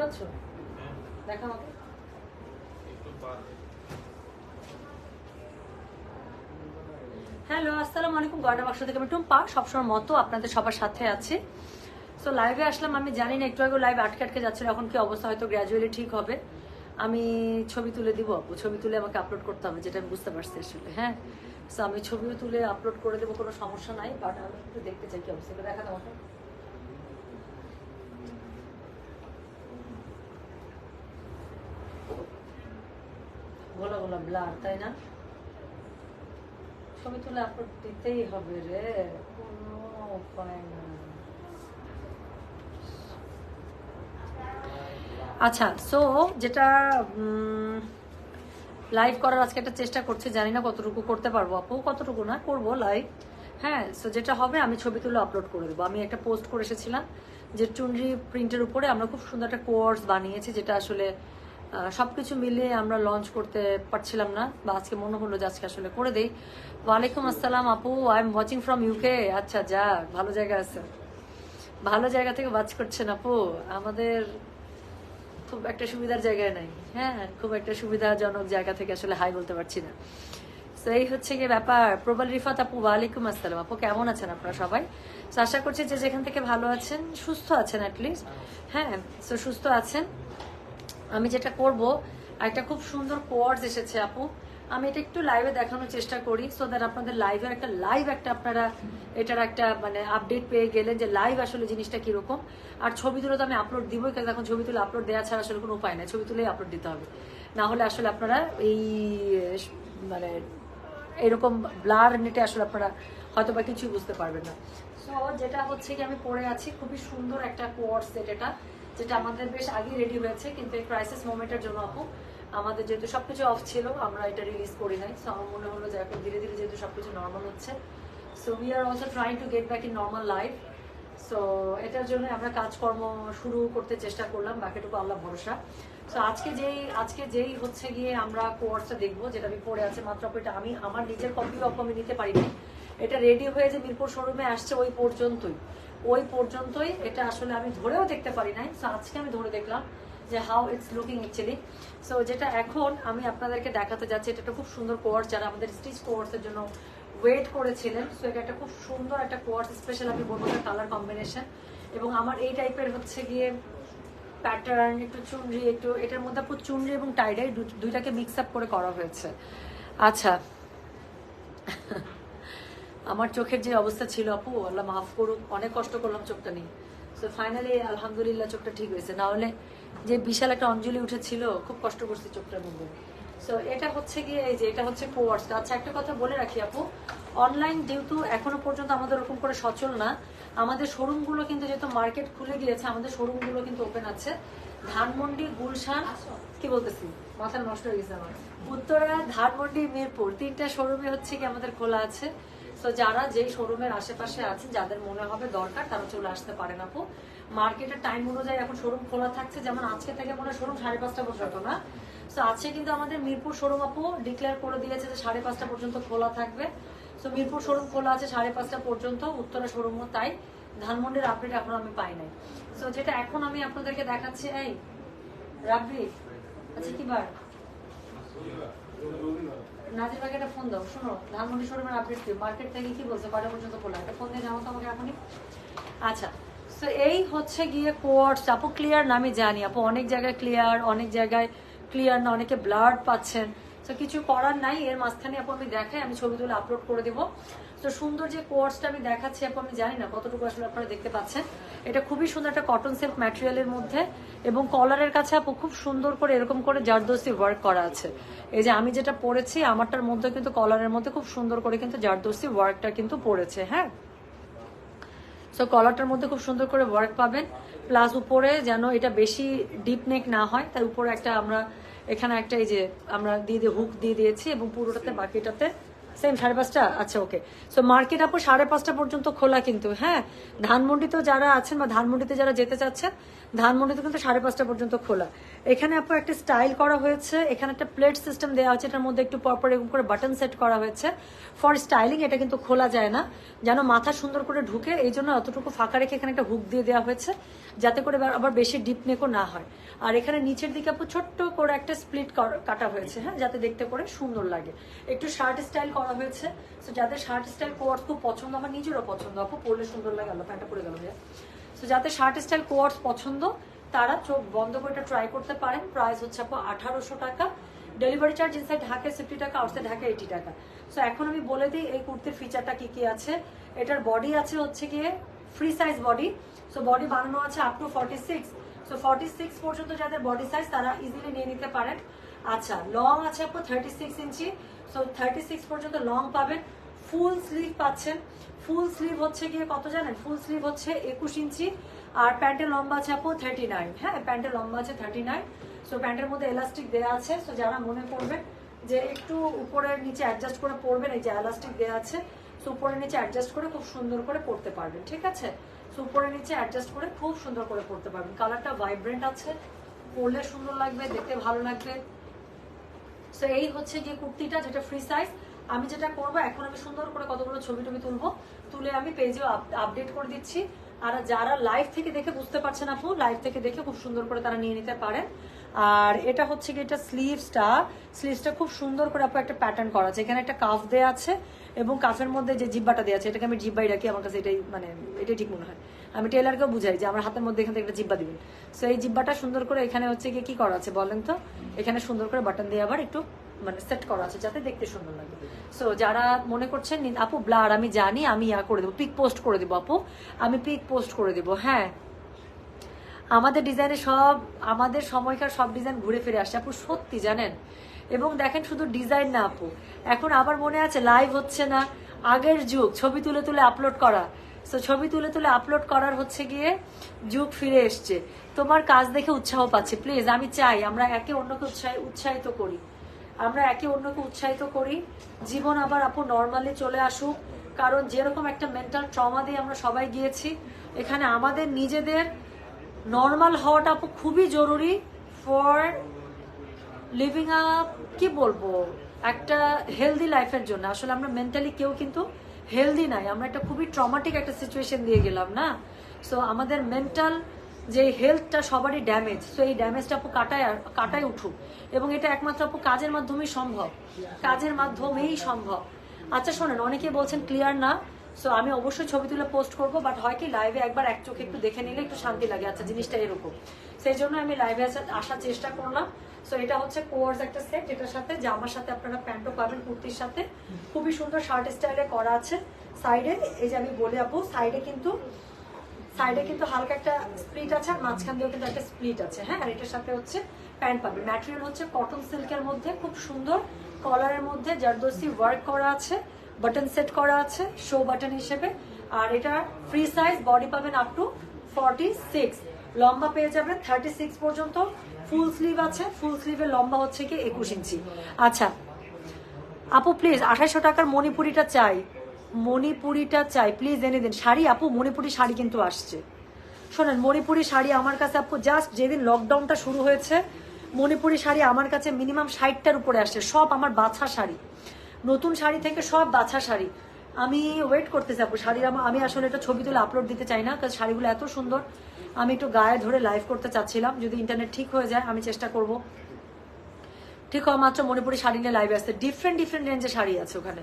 পাচ্ছ দেখা আমাকে হ্যালো আসসালামু আলাইকুম, গয়না বাক্স থেকে আমি টুম্পা। সবসময় মতো আপনাদের সবার সাথে আছি। সো লাইভে আসলাম, আমি জানি না, একটু আগে লাইভ আটকে আটকে যাচ্ছিল, এখন কি অবস্থা, হয়তো গ্র্যাজুয়ালি ঠিক হবে। আমি ছবি তুলে দিব ছবি তুলে আমাকে আপলোড করতে হবে, যেটা আমি বুঝতে পারছি আসলে হ্যাঁ? সো আমি ছবিও তুলে আপলোড করে দেবো, কোনো সমস্যা নাই বাট আমি একটু দেখতে চাই, কি অবস্থা দেখা তোমাকে গোলা গোলা ব্লার, তাই না? ছবি তুলে আপলোড দিতেই হবে রে আচ্ছা সো যেটা লাইভ করার আজকে একটা চেষ্টা করছি, জানি না কতটুকু করতে পারব আপু, কতটুকু না, করব লাইভ হ্যাঁ সো যেটা হবে, আমি ছবি তুলে আপলোড করে দেবো। আমি একটা পোস্ট করে এসেছিলাম যে চুনরি প্রিন্টের উপরে আমরা খুব সুন্দর একটা কোর্স বানিয়েছি, যেটা আসলে আহ, সবকিছু মিলিয়ে আমরা লঞ্চ করতে পারছিলাম না বা আজকে মনে হলো যে আজকে আসলে করে দেই। ওয়ালাইকুম আসসালাম আপু I am watching from UK আচ্ছা যাক ভালো জায়গা আছে। ভালো জায়গা থেকে বাজ করছেন আপু। আমাদের খুব একটা সুবিধার জায়গায় নাই। হ্যাঁ খুব একটা সুবিধাজনক জায়গা থেকে আসলে হাই বলতে পারছি না। তো এই হচ্ছে গিয়ে ব্যাপার। প্রবল রিফাত আপু ওয়ালাইকুম আসসালাম আপু কেমন আছেন আপনারা সবাই? আশা করছি যে যেখান থেকে ভালো আছেন সুস্থ আছেন অ্যাটলিস্ট হ্যাঁ তো সুস্থ আছেন। আমি যেটা করব একটা খুব সুন্দর কোয়ার্স এসেছে আপু, আমি এটা একটু লাইভে দেখানোর চেষ্টা করি সো দ্যাট আপনাদের লাইভের একটা লাইভ একটা আপনারা এটার একটা মানে আপডেট পেয়ে গেলেন যে লাইভ আসলে জিনিসটা কীরকম। আর ছবি তুলে তো আমি আপলোড দিবই, কারণ এখন ছবি তুলে আপলোড দেওয়া ছাড়া আসলে কোনো উপায় নাই, ছবি তুলেই আপলোড দিতে হবে। না হলে আসলে আপনারা এই মানে এরকম ব্লার নেটে আসলে আপনারা হয়তো বা কিছুই বুঝতে পারবেন না। সো যেটা হচ্ছে কি, আমি পড়ে আছি, খুবই সুন্দর একটা কোয়ার্স সেট এটা। যেটা আমাদের বেশ আগেই রেডি হয়েছে, কিন্তু এই ক্রাইসিস মোমেন্টের জন্য আপু, আমাদের যেহেতু সবকিছু অফ ছিল, আমরা এটা রিলিজ করি নাই। সো আমার মনে হলো যে এখন ধীরে ধীরে যেহেতু সবকিছু নর্মাল হচ্ছে so we are also trying to get back in normal life so এটার জন্য আমরা কাজকর্ম শুরু করতে চেষ্টা করলাম, বাকিটুকু আল্লাহ ভরসা। সো আজকে যেই আজকে যেই হচ্ছে গিয়ে আমরা কোর্সটা দেখব, যেটা আমি পড়ে আছে মাত্র এটা আমি আমার নিজের কপি অফ আমি নিতে পারিনি। এটা রেডি হয়ে যে মিরপুর শোরুমে আসছে ওই পর্যন্তই। ওই পর্যন্তই। এটা আসলে আমি ধরেও দেখতে পারি নাই সো আজকে আমি ধরে দেখলাম যে how it's looking actually so যেটা এখন আমি আপনাদেরকে দেখাতে যাচ্ছি, এটা একটা খুব সুন্দর কোর্স যারা আমাদের স্টিচ কোর্সের জন্য ওয়েট করেছিলেন সো এটা একটা খুব সুন্দর একটা কোয়ার্স স্পেশাল আমি বলব কালার কম্বিনেশন এবং আমার এই টাইপের হচ্ছে গিয়ে প্যাটার্ন একটু চুনরি, একটু এটার মধ্যে আপু চুনরি এবং টাইডাই দুইটাকে মিক্স আপ করে করা হয়েছে। আচ্ছা। আমার চোখের যে অবস্থা ছিল, আপু, আল্লাহ মাফ করুক, অনেক কষ্ট করলাম চোখটা নিয়ে। সো ফাইনালি আলহামদুলিল্লাহ, চোখটা ঠিক হয়েছে। না হলে যে বিশাল একটা অঞ্জলি উঠেছিল, খুব কষ্ট করছি চোখটার মধ্যে সো এটা হচ্ছে গিয়ে, এই যে, এটা হচ্ছে কোয়ার্স আচ্ছা একটা কথা বলে রাখি, আপু। অনলাইন যেহেতু এখনও পর্যন্ত আমাদের ওরকম করে সচল না, আমাদের শোরুমগুলো কিন্তু যেহেতু মার্কেট খুলে গিয়েছে, আমাদের শোরুমগুলো কিন্তু ওপেন আছে। ধানমন্ডি, গুলশান, কি বলতেছি? মাথা নষ্ট হয়ে গেছে আমার। উত্তরা, ধানমন্ডি, মিরপুর, তিনটা শোরুমে হচ্ছে কি আমাদের খোলা আছে। তো যারা যেই শোরুমের আশেপাশে আছেন যাদের মনে হবে দরকার, তারা চলে আসতে পারেন আপু। মার্কেটের টাইম অনুযায়ী এখন শোরুম খোলা থাকছে, যেমন আজকে থেকে মনে শোরুম সাড়ে পাঁচটা পর্যন্ত, না? তো আজকে কিন্তু আমাদের মিরপুর শোরুম আপু ডিক্লেয়ার করে দিয়েছে যে সাড়ে পাঁচটা পর্যন্ত খোলা থাকবে। তো মিরপুর শোরুম খোলা আছে সাড়ে পাঁচটা পর্যন্ত, উত্তরা শোরুমও তাই। ধানমন্ডির আপডেট এখন আমি পাই নাই। তো যেটা এখন আমি আপনাদেরকে দেখাচ্ছি, এই, রাব্বি আচ্ছা কি বার একটা ফোন দাও। শোনো মার্কেট থেকে বলছে? পর্যন্ত ফোন দিয়ে তো আমাকে এখনই। আচ্ছা এই হচ্ছে গিয়ে কোয়ার্টস আপু ক্লিয়ার না, আমি জানি। আপু অনেক জায়গায় ক্লিয়ার অনেক জায়গায় ক্লিয়ার না, অনেকে ব্লাড পাচ্ছেন। তো কিছু করার নাই, এর মাঝখানে আপু আমি দেখাই, আমি ছবি তুলে আপলোড করে দেবো। তো সুন্দর যে কোয়ার্সটা আমি দেখাচ্ছি আপু, আমি জানি না কতটুকু আসলে আপনারা দেখতে পাচ্ছেন। এটা খুবই সুন্দর একটা কটন সিল্ক ম্যাটেরিয়ালের মধ্যে এবং কলারের কাছে আপু খুব সুন্দর করে এরকম করে জারদোসি ওয়ার্ক করা আছে। এই যে আমি যেটা পরেছি, আমারটার মধ্যে কিন্তু কলারের মধ্যে খুব সুন্দর করে কিন্তু জারদোসি ওয়ার্কটা কিন্তু পড়েছে হ্যাঁ? সো কলারটার মধ্যে খুব সুন্দর করে ওয়ার্ক পাবেন। প্লাস উপরে যেন এটা বেশি ডিপ নেক না হয়, তার উপরে একটা আমরা এখানে একটা এই যে আমরা দিয়ে দিয়ে হুক দিয়ে দিয়েছি এবং পুরোটাতে বাকিটাতে সেম সাড়ে পাঁচটা? আচ্ছা ওকে সো মার্কেট আপু সাড়ে পাঁচটা পর্যন্ত খোলা কিন্তু হ্যাঁ? ধানমন্ডিতেও যারা আছেন বা ধানমন্ডিতে যারা যেতে চাচ্ছেন, ধানমন্ডিতে কিন্তু সাড়ে পাঁচটা পর্যন্ত খোলা। এখানে আপু একটা স্টাইল করা হয়েছে, এখানে একটা প্লেট সিস্টেম দেওয়া হয়েছে এটার মধ্যে একটু পরপর এরকম করে বাটন সেট করা হয়েছে। ফর স্টাইলিং এটা কিন্তু খোলা যায় না, যেন মাথা সুন্দর করে ঢুকে, এই জন্য অতটুকু ফাঁকা রেখে এখানে একটা হুক দিয়ে দেওয়া হয়েছে, যাতে করে আবার বেশি ডিপ নেকও না হয়। আর এখানে নিচের দিকে আপু ছোট্ট করে একটা স্প্লিট কাটা হয়েছে হ্যাঁ? যাতে দেখতে করে সুন্দর লাগে। একটু শার্ট স্টাইল করা হয়েছে। তো যাদের শার্ট স্টাইল কোয়ার্স খুব পছন্দ আমার নিজেরও পছন্দ। আপু, পরলে সুন্দর লাগে আল্লাহ প্যান্টটা পরে গেল ভাইয়া। তো যাদের শার্ট স্টাইল কোয়ার্স পছন্দ, তারা চোখ বন্ধ করে এটা ট্রাই করতে পারেন। প্রাইস হচ্ছে আপু আঠারোশো টাকা। ডেলিভারি চার্জ ইনসাইড ঢাকায় ফিফটি টাকা আউটসাইড ঢাকা এইটি টাকা। সো এখন আমি বলে দিই, এই কুর্তির ফিচারটা কি কি আছে? এটার বডি আছে হচ্ছে গিয়ে free size body so body বানানো আছে up to forty six so forty six পর্যন্ত যাদের বডি সাইজ তারা ইজিলি নিয়ে নিতে পারেন। আচ্ছা লং আছে আপু thirty six inch so thirty six পর্যন্ত লং পাবেন। ফুল স্লিভ পাচ্ছেন। ফুল স্লিভ হচ্ছে গিয়ে কত জানেন? ফুল স্লিভ হচ্ছে একুশ ইঞ্চি। আর প্যান্টের লম্বা আছে আপু থার্টি নাইন হ্যাঁ প্যান্টের লম্বা আছে থার্টি নাইন সো প্যান্টের মধ্যে এলাস্টিক দেওয়া আছে। সো যারা মনে করবেন যে একটু উপরের নিচে অ্যাডজাস্ট করে পরবেন, এই যে এলাস্টিক দেওয়া আছে। সো উপরের নিচে অ্যাডজাস্ট করে খুব সুন্দর করে পরতে পারবেন, ঠিক আছে? সো উপরের নিচে অ্যাডজাস্ট করে খুব সুন্দর করে পরতে পারবেন। কালারটা ভাইব্রেন্ট আছে। পরলে সুন্দর লাগবে, দেখতে ভালো লাগবে। সো এই হচ্ছে গিয়ে কুর্তিটা, যেটা ফ্রি সাইজ আমি যেটা করব, এখন আমি সুন্দর করে কতগুলো ছবি টবি তুলবো, তুলে আমি পেজেও আপডেট করে দিচ্ছি। আর যারা লাইভ থেকে দেখে বুঝতে পারছেন আপু লাইভ থেকে দেখে খুব সুন্দর করে তারা নিয়ে নিতে পারেন। আর এটা হচ্ছে কি এটা স্লিভসটা স্লিভসটা খুব সুন্দর করে আপু একটা প্যাটার্ন করা আছে। এখানে একটা কাফ দেওয়া আছে। এবং কাফের মধ্যে যে জিব্বাটা দেওয়া আছে, এটাকে আমি জিব্বাই রাখি, আমার কাছে এটাই মানে এটাই ঠিক মনে হয়। আমি টেলারকেও বুঝাই যে আমার হাতের মধ্যে এখান থেকে একটা জিব্বা দিবেন। সো এই জিব্বাটা সুন্দর করে এখানে হচ্ছে গিয়ে কি করা আছে বলেন তো? এখানে সুন্দর করে বাটন দিয়ে আবার একটু মানে সেট করা আছে যাতে দেখতে সুন্দর লাগে। সো যারা মনে করছেন আপু ব্লার আমি জানি, আমি ইয়া করে দেবো পিক পোস্ট করে দেবো, আপু, আমি পিক পোস্ট করে দেবো। হ্যাঁ আমাদের ডিজাইনে সব, আমাদের সময়কার সব ডিজাইন ঘুরে ফিরে আসছে। আপু, সত্যি জানেন এবং দেখেন শুধু ডিজাইন না আপু, এখন আবার মনে আছে লাইভ হচ্ছে না, আগের যুগ, ছবি তুলে তুলে আপলোড করা। সো ছবি তুলে তুলে আপলোড করার হচ্ছে গিয়ে যুগ ফিরে এসছে। তোমার কাজ দেখে উৎসাহ পাচ্ছে প্লিজ আমি চাই, আমরা একে অন্যকে উৎসাহ, উৎসাহিত করি। আমরা একে অন্যকে উৎসাহিত করি। জীবন আবার আপু নর্মালি চলে আসুক, কারণ যেরকম একটা মেন্টাল ট্রমা দিয়ে আমরা সবাই গিয়েছি, এখানে আমাদের নিজেদের নর্মাল হওয়াটা আপু খুবই জরুরি ফর লিভিং আপ কি বলব? একটা হেলদি লাইফের জন্য। আসলে আমরা মেন্টালি কেউ কিন্তু হেলদি নাই। আমরা একটা খুবই ট্রমাটিক একটা সিচুয়েশন দিয়ে গেলাম, না? সো আমাদের মেন্টাল যে হেলথটা সবারই ড্যামেজ সো এই ড্যামেজটা আপু কাটায় কাটায় উঠুক। এবং এটা একমাত্র আপু কাজের মাধ্যমেই সম্ভব। কাজের মাধ্যমেই সম্ভব। আচ্ছা শোনেন অনেকে বলছেন ক্লিয়ার না। সো আমি অবশ্যই ছবি তুলে পোস্ট করব বাট হয় কি লাইভে একবার এক চোখে একটু দেখে নিলে একটু শান্তি লাগে। আচ্ছা জিনিসটা এরকম। সেই জন্য আমি লাইভে আসার চেষ্টা করলাম। সো এটা হচ্ছে কোয়ার্স একটা সেট, এটার সাথে জামার সাথে আপনারা প্যান্টও পাবেন, কুর্তির সাথে। খুবই সুন্দর শার্ট স্টাইলে করা আছে সাইডে। এই যে আমি বলে আপু, সাইডে কিন্তু সাইডে কিন্তু হালকা একটা স্প্লিট আছে, আর মাঝখান দিয়েও কিন্তু একটা স্প্লিট আছে হ্যাঁ? আর এটার সাথে হচ্ছে প্যান্ট পাবে ম্যাটেরিয়াল হচ্ছে কটন সিল্কের মধ্যে, খুব সুন্দর কলারের মধ্যে জারদোসি ওয়ার্ক করা আছে বাটন সেট করা আছে শো বাটন হিসেবে। আর এটা ফ্রি সাইজ বডি পাবেন আপ টু ফর্টি সিক্স লম্বা পেয়ে যাবেন থার্টি সিক্স পর্যন্ত। ফুল স্লিভ আছে, ফুল স্লিভের লম্বা হচ্ছে কি একুশ ইঞ্চি। আচ্ছা আপু প্লিজ আঠাশশো টাকার মণিপুরিটা চাই। মণিপুরিটা চাই প্লিজ এনে দিন। শাড়ি আপু, মণিপুরি শাড়ি কিন্তু আসছে। শোনেন, মণিপুরি শাড়ি আমার কাছে আপু জাস্ট যেদিন লকডাউনটা শুরু হয়েছে, মণিপুরি শাড়ি আমার কাছে মিনিমাম ষাটটার উপরে আসছে। সব আমার বাছা শাড়ি। নতুন শাড়ি থেকে সব বাছা শাড়ি। আমি ওয়েট করতেছি আপু, শাড়ির আমি আসলে এটা ছবি তুলে আপলোড দিতে চাই না, কারণ শাড়িগুলো এত সুন্দর। আমি একটু গায়ে ধরে লাইভ করতে চাচ্ছিলাম। যদি ইন্টারনেট ঠিক হয়ে যায়, আমি চেষ্টা করব। ঠিক হওয়া মাত্র মণিপুরি শাড়ি নিয়ে লাইভে আসছে ডিফারেন্ট ডিফারেন্ট রেঞ্জে শাড়ি আছে ওখানে।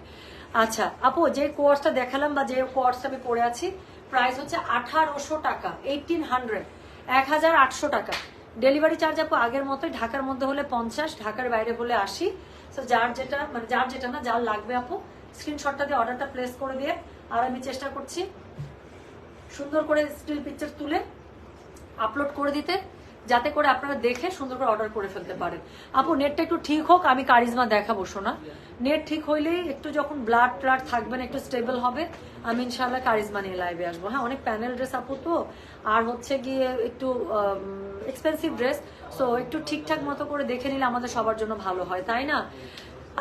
আচ্ছা আপু, যে কোয়ার্সটা দেখালাম বা যে কোর্সটা আমি পরে আছি প্রাইস হচ্ছে আঠারোশো টাকা এইটিন হান্ড্রেড এক হাজার আটশো টাকা। ডেলিভারি চার্জ আপু আগের মতোই, ঢাকার মধ্যে হলে পঞ্চাশ, ঢাকার বাইরে হলে আশি। তো যার যেটা মানে যার যেটা না, যার লাগবে আপু স্ক্রিনশটটা দিয়ে অর্ডারটা প্লেস করে দিয়ে, আর আমি চেষ্টা করছি সুন্দর করে স্টিল পিকচার তুলে আপলোড করে দিতে, যাতে করে আপনারা দেখে সুন্দর করে অর্ডার করে ফেলতে পারেন। আপু নেটটা একটু ঠিক হোক, আমি কারিজমা দেখাবো শোনা নেট ঠিক হইলেই একটু যখন ব্লাড ট্লাড থাকবেন একটু স্টেবল হবে, আমি ইনশাল্লাহ কারিজমা নিয়ে লাইভে আসব। হ্যাঁ অনেক প্যানেল ড্রেস আপু তো, আর হচ্ছে গিয়ে একটু এক্সপেন্সিভ ড্রেস সো একটু ঠিকঠাক মতো করে দেখে নিলে আমাদের সবার জন্য ভালো হয়, তাই না?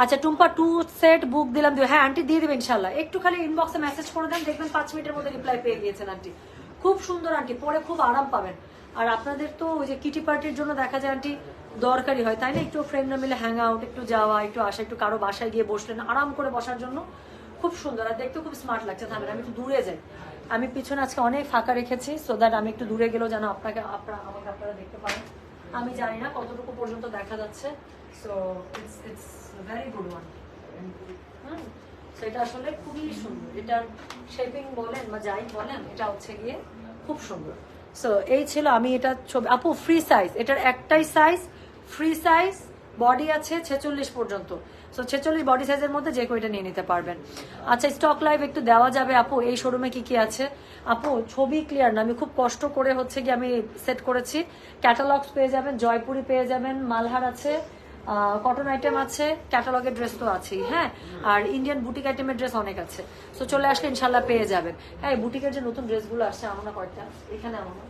আচ্ছা টুম্পা টু সেট বুক দিলাম হ্যাঁ আন্টি দিয়ে দেবে ইনশাল্লাহ একটু খালি ইনবক্সে মেসেজ করে দেন, দেখবেন পাঁচ মিনিটের মধ্যে রিপ্লাই পেয়ে গিয়েছেন আন্টি খুব সুন্দর আন্টি পরে খুব আরাম পাবেন। আর আপনাদের তো ওই যে কিটি পার্টির জন্য দেখা যায় আন্টি দরকারি হয় তাই না? একটু ফ্রেন্ডরা মিলে হ্যাং আউট একটু যাওয়া একটু আসা একটু কারও বাসায় গিয়ে বসলেন আরাম করে বসার জন্য খুব সুন্দর। আর দেখতে খুব স্মার্ট লাগছে থামেন আমি একটু দূরে যাই। আমি পিছনে আজকে অনেক ফাঁকা রেখেছি সো দ্যাট আমি একটু দূরে গেলেও যেন আপনাকে আপনারা আমাকে আপনারা দেখতে পারেন। আমি জানি না কতটুকু পর্যন্ত দেখা যাচ্ছে so it's it's very good one সেটা আসলে খুবই সুন্দর। এটার শেপিং বলেন বা যাই বলেন, এটা হচ্ছে গিয়ে খুব সুন্দর। সো এই ছিল আমি এটা ছবি আপু ফ্রি সাইজ এটার একটাই সাইজ ফ্রি সাইজ বডি আছে ছেচল্লিশ পর্যন্ত। সো ছেচল্লিশ বডি সাইজের মধ্যে যে কয়টা নিয়ে নিতে পারবেন। আচ্ছা স্টক লাইভ একটু দেওয়া যাবে আপু, এই শোরুমে কি কি আছে? আপু, ছবি ক্লিয়ার না, আমি খুব কষ্ট করে হচ্ছে কি আমি সেট করেছি। ক্যাটালগস পেয়ে যাবেন, জয়পুরি পেয়ে যাবেন, মালহার আছে কটন আইটেম আছে ক্যাটালগের ড্রেস তো আছেই হ্যাঁ? আর ইন্ডিয়ান বুটিক আইটেমের ড্রেস অনেক আছে। সো চলে আসলে ইনশাল্লাহ পেয়ে যাবেন। হ্যাঁ বুটিকের যে নতুন ড্রেসগুলো আসছে, আমার না কয়টা এখানে আমার।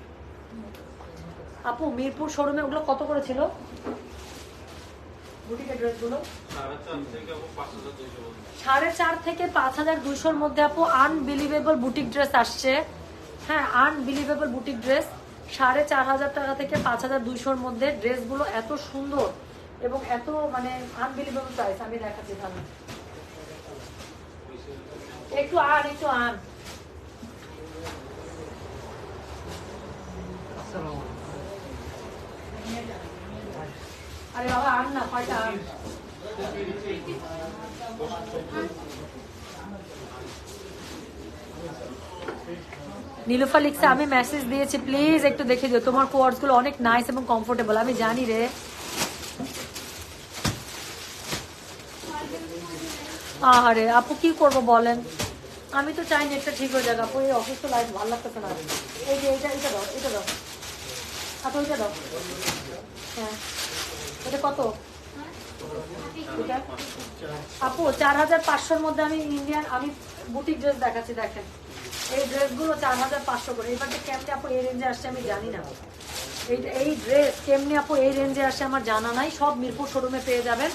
আপু, মিরপুর শোরুমে ওগুলো কত করে ছিল? ড্রেসগুলো সাড়ে চার থেকে পাঁচ হাজার দুইশোর মধ্যে, আপু আনবিলিভেবল বুটিক ড্রেস আসছে। হ্যাঁ আনবিলিভেবল বুটিক ড্রেস সাড়ে চার হাজার টাকা থেকে পাঁচ হাজার দুইশোর মধ্যে ড্রেসগুলো এত সুন্দর। এবং এত মানে আনবিলিভেবল প্রাইস আমি দেখাচ্ছি তাহলে। একটু আন একটু আন। আরে বাবা আন না কয়টা আন? নীলুফা লিখছে আমি মেসেজ দিয়েছি প্লিজ একটু দেখে দিও। তোমার কোয়ার্ডসগুলো অনেক নাইস এবং কমফোর্টেবল আমি জানি রে। আরে আপু কি করব বলেন? আমি তো চাই নেটটা ঠিক হয়ে যাক, আপু, এই অসুস্থ লাইফ ভালো লাগতেছে না। এই যে এটা এটা দাও এটা দাও। আপু এটা দাও। হ্যাঁ। এটা কত? আপু, চার হাজার পাঁচশোর মধ্যে আমি ইন্ডিয়ান আমি বুটিক ড্রেস দেখাচ্ছি, দেখেন। এই ড্রেসগুলো চার হাজার পাঁচশো করে। এবার যে কেমনি আপু এই রেঞ্জে আসছে আমি জানি না। এই এই ড্রেস কেমনি আপু এই রেঞ্জে আসছে আমার জানা নাই। সব মিরপুর শোরুমে পেয়ে যাবেন।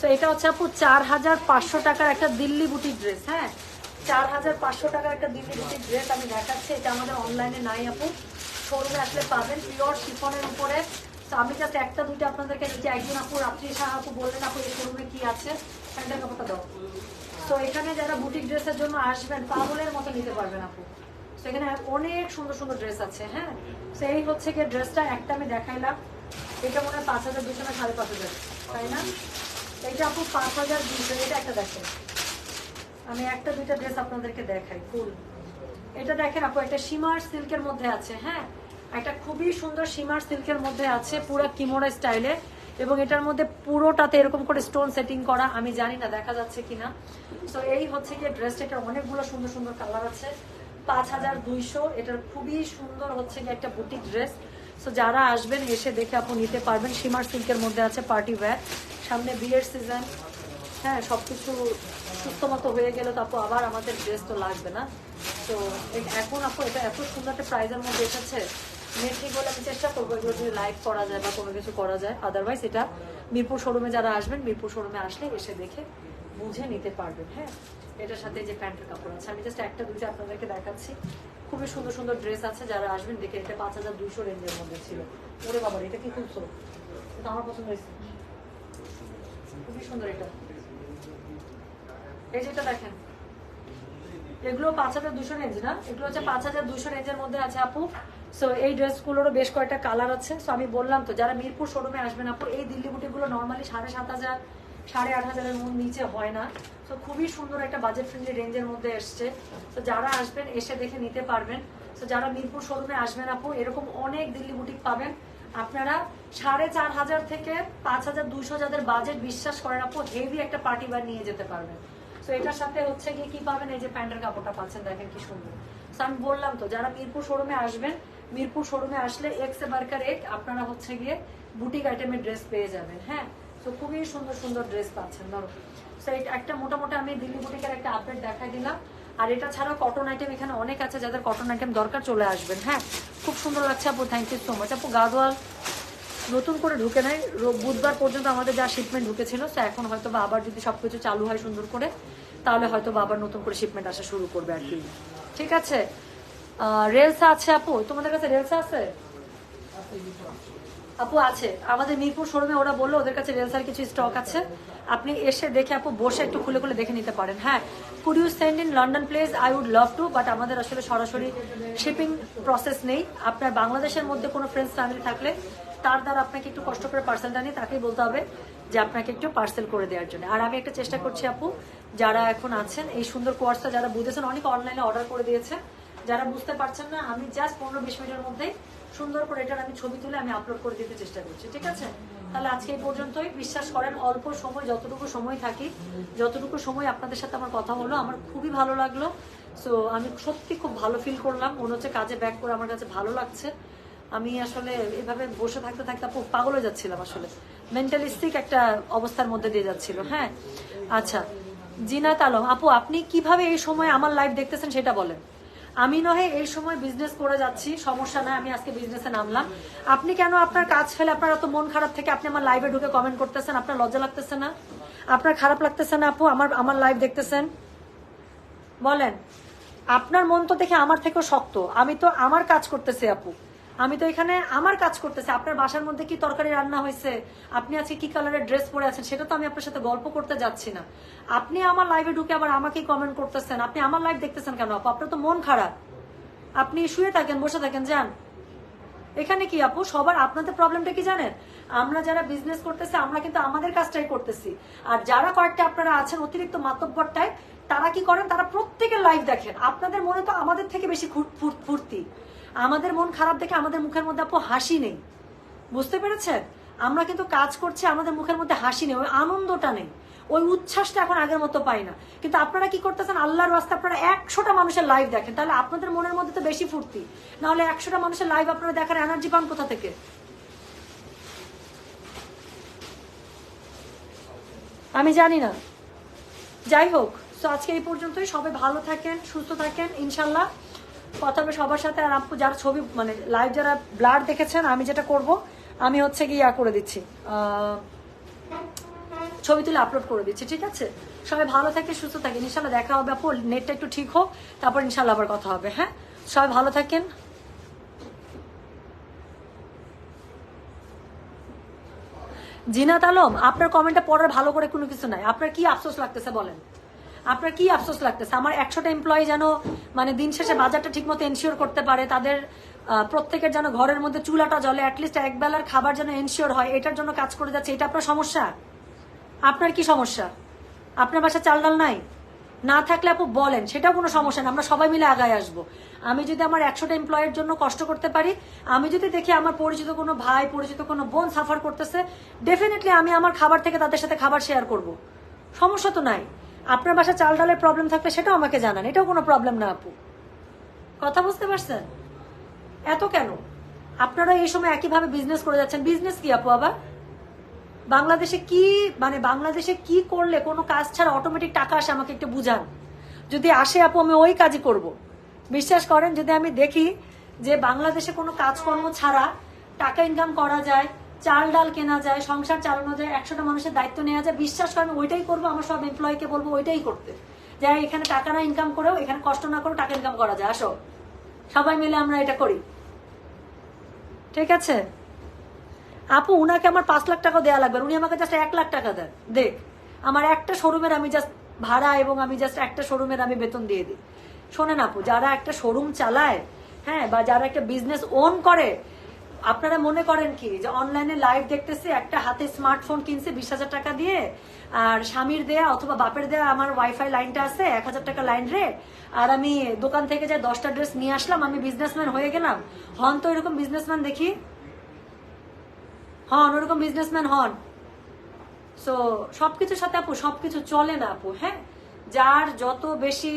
তো এটা হচ্ছে আপু চার হাজার পাঁচশো টাকার একটা দিল্লি বুটিক ড্রেস হ্যাঁ? চার হাজার পাঁচশো টাকার একটা দিল্লি বুটিক ড্রেস আমি দেখাচ্ছি। এটা আমাদের অনলাইনে নাই আপু। শোরুমে আসলে পাবেন পিওর শিফনের উপরে। তো আমি জাস্ট একটা, দুইটা আপনাদেরকে দিচ্ছি। একদিন আপু, রাত্রি শাহ আপু বললেন আপু, এই শোরুমে কি আছে? প্যান্টের কাপড়টা দাও। তো এখানে যারা বুটিক ড্রেসের জন্য আসবেন, পাগলের মতো নিতে পারবেন আপু। তো এখানে অনেক সুন্দর সুন্দর ড্রেস আছে হ্যাঁ? তো এই হচ্ছে গিয়ে ড্রেসটা একটা আমি দেখাইলাম। এটা মনে হয় পাঁচ হাজার দুশো না সাড়ে পাঁচ হাজার, তাই না? এটা আপু পাঁচ হাজার দুশো এটা একটা দেখেন। আমি একটা, দুইটা ড্রেস আপনাদেরকে দেখাই, ফুল। এটা দেখেন আপু, একটা সীমার সিল্কের মধ্যে আছে হ্যাঁ? একটা খুবই সুন্দর সীমার সিল্কের মধ্যে আছে, পুরো কিমোরা স্টাইলে এবং এটার মধ্যে পুরোটাতে এরকম করে স্টোন সেটিং করা, আমি জানি না দেখা যাচ্ছে কিনা। তো এই হচ্ছে কি ড্রেসটা এটার অনেকগুলো সুন্দর সুন্দর কালার আছে। পাঁচ হাজার দুইশো, এটার খুবই সুন্দর হচ্ছে কি একটা বুটিক ড্রেস তো যারা আসবেন, এসে দেখে আপু নিতে পারবেন সীমার সিল্কের মধ্যে আছে পার্টি ওয়্যার সামনে বিয়ের সিজন হ্যাঁ সবকিছু সুস্থ মতো হয়ে গেলে, তো আপু, আবার আমাদের ড্রেস তো লাগবে না। তো এখন আপু, এটা এত সুন্দর একটা প্রাইজের মধ্যে এসেছে। নেটলি বলে আমি চেষ্টা করব এগুলো যদি লাইভ করা যায় বা কোনো কিছু করা যায়। আদারওয়াইজ এটা মিরপুর শোরুমে যারা আসবেন, মিরপুর শোরুমে আসলে এসে দেখে বুঝে নিতে পারবেন হ্যাঁ। এটার সাথে যে প্যান্টের কাপড় আছে, আমি জাস্ট একটা, দুইটা আপনাদেরকে দেখাচ্ছি। খুবই সুন্দর সুন্দর ড্রেস আছে, যারা আসবেন দেখে, এটা পাঁচ হাজার দুশো রেঞ্জের মধ্যে ছিল। ওরে বাবার, এটা কি খুলছো এটা আমার পছন্দ হয়েছে। এগুলো পাঁচ হাজার দুশো না? এগুলো হচ্ছে পাঁচ হাজার মধ্যে আছে আপু। সো এই ড্রেসগুলোরও বেশ কয়েকটা কালার আছে। আমি বললাম তো, যারা মিরপুর শোরুমে আসবেন আপু, এই দিল্লি বুটিকগুলো নর্মালি সাড়ে সাত হাজার, সাড়ে আট হাজারের নিচে হয় না। তো খুবই সুন্দর একটা বাজেট ফ্রেন্ডলি রেঞ্জের মধ্যে এসছে। তো যারা আসবেন, এসে দেখে নিতে পারবেন। তো যারা মিরপুর শোরুমে আসবেন আপু, এরকম অনেক দিল্লি বুটিক পাবেন। আপনারা সাড়ে চার হাজার থেকে পাঁচ হাজার দুশো যাদের বাজেট বিশ্বাস করেন আপু হেভি একটা পার্টি বার নিয়ে যেতে পারবেন। তো এটার সাথে হচ্ছে গিয়ে কি পাবেন? এই যে প্যান্টের কাপড়টা পাচ্ছেন, দেখেন কি সুন্দর। আমি বললাম তো, যারা মিরপুর শোরুমে আসবেন, মিরপুর শোরুমে আসলে এক্স বার্কার এক আপনারা হচ্ছে গিয়ে বুটিক আইটেমের ড্রেস পেয়ে যাবেন হ্যাঁ? তো খুবই সুন্দর সুন্দর ড্রেস পাচ্ছেন, ধরো। তো একটা মোটামুটি আমি দিল্লি বুটিকের একটা আপডেট দেখাই দিলাম। আর এটা ছাড়াও কটন আইটেম এখানে অনেক আছে যাদের কটন আইটেম দরকার চলে আসবেন হ্যাঁ? খুব সুন্দর লাগছে আপু থ্যাংক ইউ সো মাচ আপু গাদোয়াল নতুন করে ঢুকে রো- বুধবার পর্যন্ত আমাদের যা শিপমেন্ট ঢুকেছিল তো এখন হয়তো বা আবার যদি সবকিছু চালু হয় সুন্দর করে, তাহলে হয়তো বা আবার নতুন করে শিপমেন্ট আসা শুরু করবে আর কি। ঠিক আছে? রেলসা আছে আপু? তোমাদের কাছে রেলসা আছে? আপু আছে। আমাদের মিরপুর শোরুমে ওরা বলল ওদের কাছে রেলসার কিছু স্টক আছে। আপনি এসে দেখে আপু বসে একটু খুলে খুলে দেখে নিতে পারেন। হ্যাঁ could you send in London place I would love to but আমাদের আসলে সরাসরি শিপিং প্রসেস নেই। আপনার বাংলাদেশের মধ্যে কোনো ফ্রেন্ডস ফ্যামিলি থাকলে তার দ্বারা আপনাকে একটু কষ্ট করে পার্সেলটা নিয়ে তাকেই বলতে হবে যে আপনাকে একটু পার্সেল করে দেওয়ার জন্য। আর আমি একটা চেষ্টা করছি আপু, যারা এখন আছেন, এই সুন্দর কোর্সটা যারা বুঝেছেন, অনেক অনলাইনে অর্ডার করে দিয়েছে। যারা বুঝতে পারছেন না, আমি জাস্ট পনেরো বিশ মিনিটের মধ্যেই সুন্দর করে এটার আমি ছবি তুলে আমি আপলোড করে দিতে চেষ্টা করছি, ঠিক আছে? তাহলে আজকে এই পর্যন্তই। বিশ্বাস করেন, অল্প সময়, যতটুকু সময় থাকি, যতটুকু সময় আপনাদের সাথে আমার কথা হলো, আমার খুবই ভালো লাগল। সো আমি সত্যি খুব ভালো ফিল করলাম। মনে হচ্ছে কাজে ব্যাক করে আমার কাছে ভালো লাগছে। আমি আসলে এভাবে বসে থাকতে থাকতে পাগল হয়ে যাচ্ছিলাম আসলে। মেন্টালিস্টিক একটা অবস্থার মধ্যে দিয়ে যাচ্ছিল হ্যাঁ? আচ্ছা জিনাত আলম, আপু আপনি কীভাবে এই সময় আমার লাইভ দেখতেছেন সেটা বলেন। আমি নহে, এই সময় বিজনেস করে যাচ্ছি, সমস্যা নাই, আমি আজকে বিজনেসে নামলাম। আপনি কেন আপনার কাজ ফেলে, আপনার এত মন খারাপ থেকে আপনি আমার লাইভে ঢুকে কমেন্ট করতেছেন? আপনার লজ্জা লাগতেছে না? আপনার খারাপ লাগতেছে না আপু? আমার আমার লাইভ দেখতেছেন? বলেন, আপনার মন তো দেখে আমার থেকেও শক্ত। আমি তো আমার কাজ করতেছি আপু। আমি তো এখানে আমার কাজ করতেছি। আপনার বাসার মধ্যে কি তরকারি রান্না হয়েছে? আপনি আজকে কি কালারের ড্রেস পরে আছেন সেটা তো আমি আপনার সাথে গল্প করতে যাচ্ছি না। আপনি আমার লাইভে ঢুকে আবার আমাকেই কমেন্ট করতেছেন। আপনি আমার লাইভ দেখতেছেন কেন আপু? আপনার তো মন খারাপ। আপনি শুয়ে থাকেন, বসে থাকেন, যান। এখানে কি আপু? সবার আপনাদের প্রবলেমটা কি জানেন? আমরা যারা বিজনেস করতেছি, আমরা কিন্তু আমাদের কাজটাই করতেছি। আর যারা কয়েকটা আপনারা আছেন, অতিরিক্ত মাতব্বরটায়, তারা কি করেন? তারা প্রত্যেকের লাইভ দেখেন। আপনাদের মনে তো আমাদের থেকে বেশি ফুর্তি। আমাদের মন খারাপ দেখে আমাদের মুখের মধ্যে আপু হাসি নেই। বুঝতে পেরেছেন? আমরা কিন্তু কাজ করছি, আমাদের মুখের মধ্যে হাসি নেই, ওই আনন্দটা নেই। ওই উচ্ছ্বাসটা এখন আগের মতো পাই না। কিন্তু আপনারা কি করতেছেন? আল্লাহর রাস্তা আপনারা একশোটা মানুষের লাইভ দেখেন। তাহলে আপনাদের মনের মধ্যে তো বেশি ফুর্তি। নাহলে একশোটা মানুষের লাইভ আপনারা দেখার এনার্জি পান কোথা থেকে? আমি জানি না। যাই হোক তো আজকে এই পর্যন্তই। সবাই ভালো থাকেন, সুস্থ থাকেন ইনশাল্লাহ হবে সবার সাথে। আর আপু যারা ছবি মানে লাইভ যারা ব্লাড দেখেছেন, আমি যেটা করব, আমি হচ্ছে গিয়ে ইয়া করে দিচ্ছি। ছবি তুলে আপলোড করে দিচ্ছি, ঠিক আছে? সবাই ভালো থাকে, সুস্থ থাকেন। ইনশাল্লাহ দেখা হবে, আপু। নেটটা একটু ঠিক হোক, তারপর ইনশাল্লাহ আবার কথা হবে হ্যাঁ? সবাই ভালো থাকেন। জিনাত আলম, আপনার কমেন্টটা পড়ার ভালো করে কোনো কিছু নাই। আপনার কি আফসোস লাগতেছে বলেন? আপনার কি আফসোস লাগতেছে? আমার একশোটা এমপ্লয়ি যেন মানে দিন শেষে বাজারটা ঠিক মতো এনশিওর করতে পারে, তাদের প্রত্যেকের যেন ঘরের মধ্যে চুলাটা জলে অ্যাটলিস্ট এক বেলার খাবার যেন এনশিওর হয়, এটার জন্য কাজ করে যাচ্ছে, এটা আপনার সমস্যা? আপনার কি সমস্যা? আপনার বাসা চাল ডাল নাই? না থাকলে আপু বলেন, সেটাও কোনো সমস্যা না, আমরা সবাই মিলে আগায় আসব। আমি যদি আমার একশোটা এমপ্লয়ের জন্য কষ্ট করতে পারি, আমি যদি দেখি আমার পরিচিত কোনো ভাই, পরিচিত কোনো বোন সাফার করতেছে ডেফিনেটলি আমি আমার খাবার থেকে তাদের সাথে খাবার শেয়ার করব। সমস্যা তো নাই। আপনার বাসা চাল ডালের প্রবলেম থাকলে সেটাও আমাকে জানান। এটাও কোনো প্রবলেম না, আপু। কথা বুঝতে পারছেন? এত কেন? আপনারা এই সময় একইভাবে বিজনেস করে যাচ্ছেন। বিজনেস কি, আপু, আবার? বাংলাদেশে কি মানে বাংলাদেশে কি করলে কোনো কাজ ছাড়া অটোমেটিক টাকা আসে, আমাকে একটু বুঝান। যদি আসে, আপু, আমি ওই কাজই করব। বিশ্বাস করেন, যদি আমি দেখি যে বাংলাদেশে কোনো কাজকর্ম ছাড়া টাকা ইনকাম করা যায় চাল ডাল কেনা যায়, সংসার চালানো যায়, একশোটা মানুষের দায়িত্ব নেওয়া যায়, বিশ্বাস করেন ওইটাই করব, আমার সব এমপ্লয়িকে বলব ওইটাই করতে। যে এখানে টাকা না ইনকাম করেও, এখানে কষ্ট না করেও টাকা ইনকাম করা যায়, আসো। সবাই মিলে আমরা এটা করি। ঠিক আছে? আপু, উনাকে আমার পাঁচ লাখ টাকা দেওয়া লাগবে উনি আমাকে জাস্ট এক লাখ টাকা দেন। দেখ, আমার একটা শোরুমের আমি জাস্ট ভাড়া এবং আমি জাস্ট একটা শোরুমের আমি বেতন দিয়ে দিই। শোনেন আপু, যারা একটা শোরুম চালায় হ্যাঁ বা যারা একটা বিজনেস ওন করে আপনারা মনে করেন কি যে অনলাইনে লাইভ দেখতেছি, একটা হাতে স্মার্টফোন কিনছে বিশ হাজার টাকা দিয়ে, আর স্বামীর দেয়া অথবা বাপের দেয়া আমার ওয়াইফাই লাইনটা আছে, এক হাজার টাকা লাইন রে, আর আমি দোকান থেকে যে দশটা ড্রেস নিয়ে আসলাম, আমি বিজনেসম্যান হয়ে গেলাম। হন তো এরকম বিজনেসম্যান দেখি? হন, ওরকম বিজনেসম্যান হন। সো সবকিছুর সাথে আপু, সবকিছু চলে না আপু হ্যাঁ? যার যত বেশি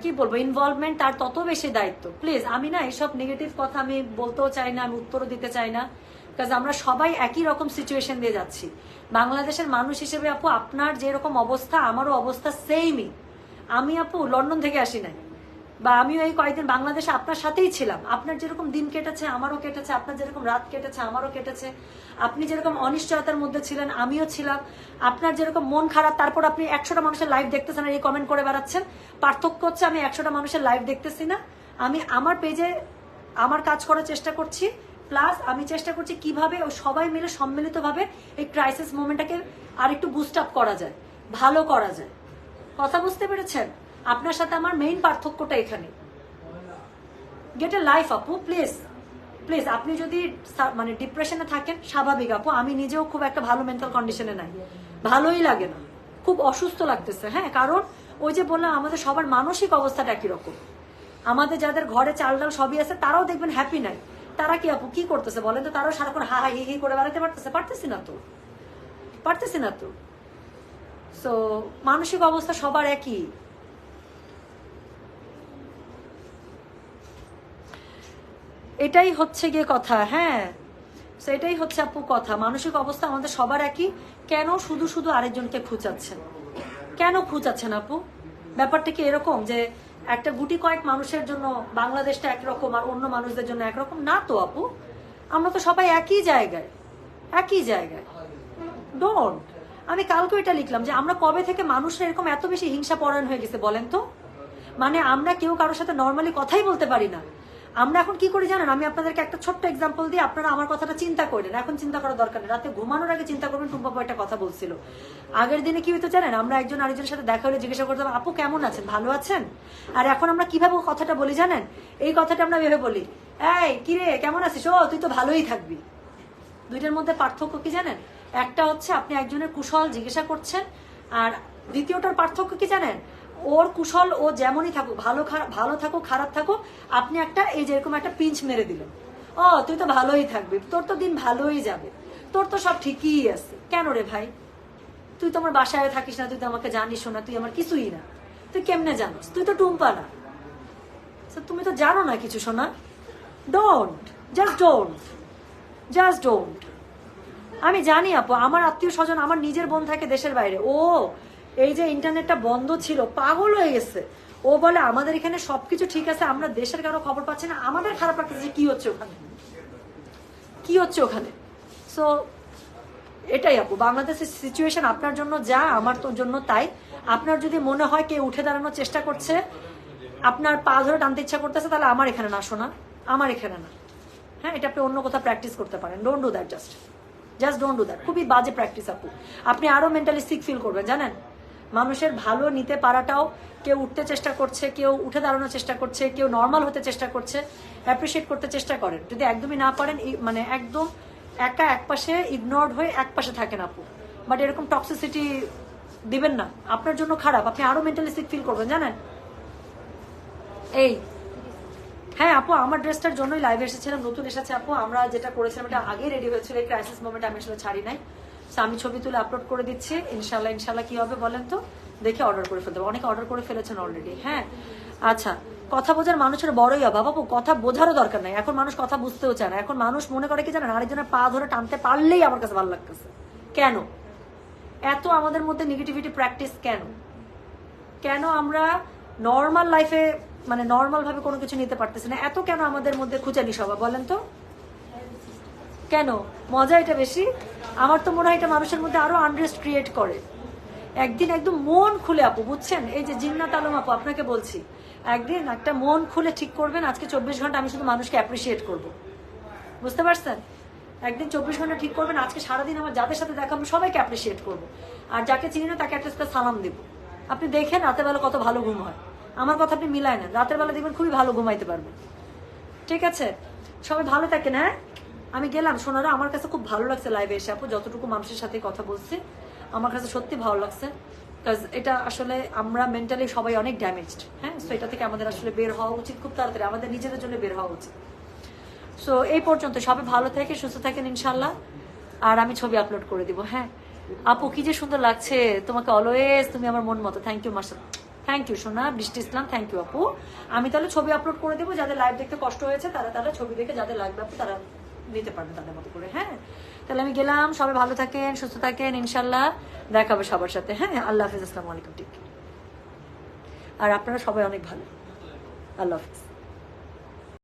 কি বলব ইনভলভমেন্ট তার তত বেশি দায়িত্ব। প্লিজ আমি না এসব নেগেটিভ কথা আমি বলতেও চাই না, আমি উত্তরও দিতে চাই না। কাজ আমরা সবাই একই রকম সিচুয়েশন দিয়ে যাচ্ছি। বাংলাদেশের মানুষ হিসেবে আপু, আপনার যেরকম অবস্থা, আমারও অবস্থা সেইমই আমি আপু, লন্ডন থেকে আসি নাই। বা আমিও এই কয়েকদিন বাংলাদেশে আপনার সাথেই ছিলাম। আপনার যেরকম দিন কেটেছে, আমারও কেটেছে, আপনার যেরকম রাত কেটেছে, আমারও কেটেছে। আপনি যেরকম অনিশ্চয়তার মধ্যে ছিলেন, আমিও ছিলাম। আপনার যেরকম মন খারাপ, তারপর আপনি একশোটা মানুষের লাইভ দেখতেছেন আর এই কমেন্ট করে বেড়াচ্ছেন। পার্থক্য হচ্ছে আমি একশোটা মানুষের লাইভ দেখতেছি না। আমি আমার পেজে আমার কাজ করার চেষ্টা করছি প্লাস আমি চেষ্টা করছি কীভাবে ও সবাই মিলে সম্মিলিতভাবে এই ক্রাইসিস মোমেন্টটাকে আর একটু বুস্ট আপ করা যায়, ভালো করা যায়। কথা বুঝতে পেরেছেন? আপনার সাথে আমার মেইন পার্থক্যটা এখানে। গেট এ লাইফ আপু প্লিজ প্লিজ আপনি যদি মানে ডিপ্রেশনে থাকেন, স্বাভাবিক, আপু, আমি নিজেও খুব একটা ভালো মেন্টাল কন্ডিশনে নাই। ভালোই লাগে না। খুব অসুস্থ লাগতেছে হ্যাঁ? কারণ ওই যে বললাম, আমাদের সবার মানসিক অবস্থাটা একই রকম। আমাদের যাদের ঘরে চাল ডাল সবই আছে, তারাও দেখবেন হ্যাপি নাই। তারা কি, আপু, কি করতেছে বলেন তো? তারাও সারাক্ষণ হা হা, হি হি করে বেড়াতে পারতেছে? পারতেছি না তো। পারতেছি না তো। সো মানসিক অবস্থা সবার একই। এটাই হচ্ছে গিয়ে কথা হ্যাঁ। তো এটাই হচ্ছে আপু কথা। মানসিক অবস্থা আমাদের সবার একই। কেন শুধু শুধু আরেকজনকে খুঁচাচ্ছেন? কেন খুঁচাচ্ছেন আপু? ব্যাপারটা কি এরকম যে একটা গুটি কয়েক মানুষের জন্য বাংলাদেশটা একরকম আর অন্য মানুষদের জন্য একরকম? না তো আপু। আমরা তো সবাই একই জায়গায়। একই জায়গায়। ডোন্ট আমি কালকে এটা লিখলাম যে আমরা কবে থেকে মানুষের এরকম এত বেশি হিংসা পরায়ণ হয়ে গেছে বলেন তো? মানে আমরা কেউ কারোর সাথে নর্মালি কথাই বলতে পারি না। আমরা এখন কি করি জানেন? আমি আপনাদেরকে একটা ছোট্ট এক্সাম্পল দিয়ে আপনারা আমার কথাটা চিন্তা করেন। এখন চিন্তা করার দরকার নেই। রাতে ঘুমানোর আগে চিন্তা করবেন টুম্পা একটা কথা বলছিল। আগের দিনে কি হতো জানেন? আমরা একজন আরেকজনের সাথে দেখা হলে জিজ্ঞাসা করতাম, আপু, কেমন আছেন? ভালো আছেন? আর এখন আমরা কীভাবে কথাটা বলি জানেন? এই কথাটা আমরা ভেবে বলি, এই কিরে কেমন আছিস? ও, তুই তো ভালোই থাকবি। দুইটার মধ্যে পার্থক্য কি জানেন? একটা হচ্ছে আপনি একজনের কুশল জিজ্ঞাসা করছেন, আর দ্বিতীয়টার পার্থক্য কি জানেন? ওর কুশল ও যেমনই থাকুক, ভালো ভালো থাকুক, খারাপ থাকুক, আপনি একটা, এই যেরকম একটা পিঞ্চ মেরে দিলেন। ও, তুই তো ভালোই থাকবি, তোর তো দিন ভালোই যাবে। তোর তো সব ঠিকই আছে। কেন রে ভাই? তুই তো আমার বাসায় থাকিস না, তুই তো আমাকে জানিস না, তুই আমার কিছুই না। তুই কেমনে জানিস? তুই তো টুম্পা না। তুমি তো জানো না কিছু শোনা don't just don't just don't আমি জানি আপু, আমার আত্মীয় স্বজন আমার নিজের বোন থাকে দেশের বাইরে। ও এই যে ইন্টারনেটটা বন্ধ ছিল, পাগল হয়ে গেছে। ও বলে, আমাদের এখানে সবকিছু ঠিক আছে, আমরা দেশের কারও খবর পাচ্ছি না, আমাদের খারাপ লাগতেছে, কি হচ্ছে ওখানে? কি হচ্ছে ওখানে? সো এটাই আপু, বাংলাদেশের সিচুয়েশন আপনার জন্য যা, আমার তো জন্য তাই। আপনার যদি মনে হয় কেউ উঠে দাঁড়ানোর চেষ্টা করছে, আপনার পা ধরে টানতে ইচ্ছা করতেছে, তাহলে আমার এখানে না শোনা, আমার এখানে না। হ্যাঁ এটা আপনি অন্য কোথাও প্র্যাকটিস করতে পারেন। Don't do that just just don't do that খুবই বাজে প্র্যাকটিস আপু। আপনি আরও মেন্টালি সিক ফিল করবেন, জানেন? মানুষের ভালো নিতে পারাটাও কেউ উঠতে চেষ্টা করছে, কেউ উঠে দাঁড়ানোর চেষ্টা করছে, কেউ নর্মাল হতে চেষ্টা করছে অ্যাপ্রিসিয়েট করতে চেষ্টা করেন। যদি একদমই না পারেন মানে একদম একা এক পাশে ইগনোর্ড হয়ে এক পাশে থাকেন আপু। বাট এরকম টক্সিসিটি দিবেন না। আপনার জন্য খারাপ। আপনি আরও মেন্টালি সিক ফিল করবেন, জানেন? এই। হ্যাঁ আপু, আমার ড্রেসটার জন্যই লাইভে এসেছিলাম নতুন এসেছে, আপু। আমরা যেটা করেছিলাম, এটা আগে রেডি হয়েছিল। এই ক্রাইসিস মোমেন্ট আমি আসলে ছাড়ি নাই। So, আমি ছবি তুলে আপলোড করে দিচ্ছি। ইনশাল্লাহ ইনশাল্লাহ কি হবে বলেন তো? দেখে অর্ডার করে ফেলতে। অনেকে অর্ডার করে ফেলেছেন অলরেডি হ্যাঁ? আচ্ছা কথা বোঝার মানুষের বড়ই অভাব। আপু কথা বোঝারও দরকার নাই। এখন মানুষ কথা বুঝতেও চায় না। এখন মানুষ মনে করে কি জানেন আরেকজনের পা ধরে টানতে পারলেই আমার কাছে ভালো লাগতেছে। কেন? এত আমাদের মধ্যে নেগেটিভিটি প্র্যাকটিস কেন? কেন আমরা নর্মাল লাইফে মানে নর্মাল ভাবে কোনো কিছু নিতে পারতেছি না? এত কেন আমাদের মধ্যে খুঁচানি স্বভাব বলেন তো? কেন? মজা এটা বেশি। আমার তো মনে হয় এটা মানুষের মধ্যে আরও আনরেস্ট ক্রিয়েট করে। একদিন একদম মন খুলে আপু, বুঝছেন? এই যে জিন্নাত আলম আপু, আপনাকে বলছি, একদিন একটা মন খুলে ঠিক করবেন, আজকে চব্বিশ ঘণ্টা আমি শুধু মানুষকে অ্যাপ্রিসিয়েট করব। বুঝতে পারছেন? একদিন চব্বিশ ঘণ্টা ঠিক করবেন, আজকে সারাদিন আমার যাদের সাথে দেখা আমি সবাইকে অ্যাপ্রিসিয়েট করব। আর যাকে চিনি না, তাকে একটা সালাম দেব। আপনি দেখেন, রাতের বেলা কত ভালো ঘুম হয়। আমার কথা আপনি মিলায় না রাতের বেলা দেখবেন খুবই ভালো ঘুমাইতে পারবেন। ঠিক আছে? সবাই ভালো থাকেন হ্যাঁ? আমি গেলাম, সোনারা, আমার কাছে খুব ভালো লাগছে লাইভে এসে। আপু, যতটুকু মানুষের সাথে কথা বলছি, আমার কাছে সত্যি ভালো লাগছে। কাজ এটা আসলে আমরা মেন্টালি সবাই অনেক ড্যামেজড হ্যাঁ? সো এটা থেকে আমাদের আসলে বের হওয়া উচিত খুব তাড়াতাড়ি, আমাদের নিজেদের জন্য বের হওয়া উচিত। সো এই পর্যন্ত, সবাই ভালো থাকে সুস্থ থাকেন ইনশাল্লাহ আর আমি ছবি আপলোড করে দিব হ্যাঁ? আপু, কি যে সুন্দর লাগছে, তোমাকে অলওয়েজ তুমি আমার মন মতো thank you Marshall thank you সোনা, বৃষ্টি ইসলাম থ্যাংক ইউ আপু। আমি তাহলে ছবি আপলোড করে দেবো, যাদের লাইভ দেখতে কষ্ট হয়েছে, তারা তারা ছবি দেখে যাদের লাগবে আপু, তারা নিতে পারবে তাদের মতো করে হ্যাঁ? তাহলে আমি গেলাম, সবাই ভালো থাকেন, সুস্থ থাকেন ইনশাল্লাহ দেখা হবে সবার সাথে হ্যাঁ? আল্লাহ হাফিজ, আসসালামু আলাইকুম, ঠিক। আর আপনারা সবাই অনেক ভালো। আল্লাহ হাফিজ।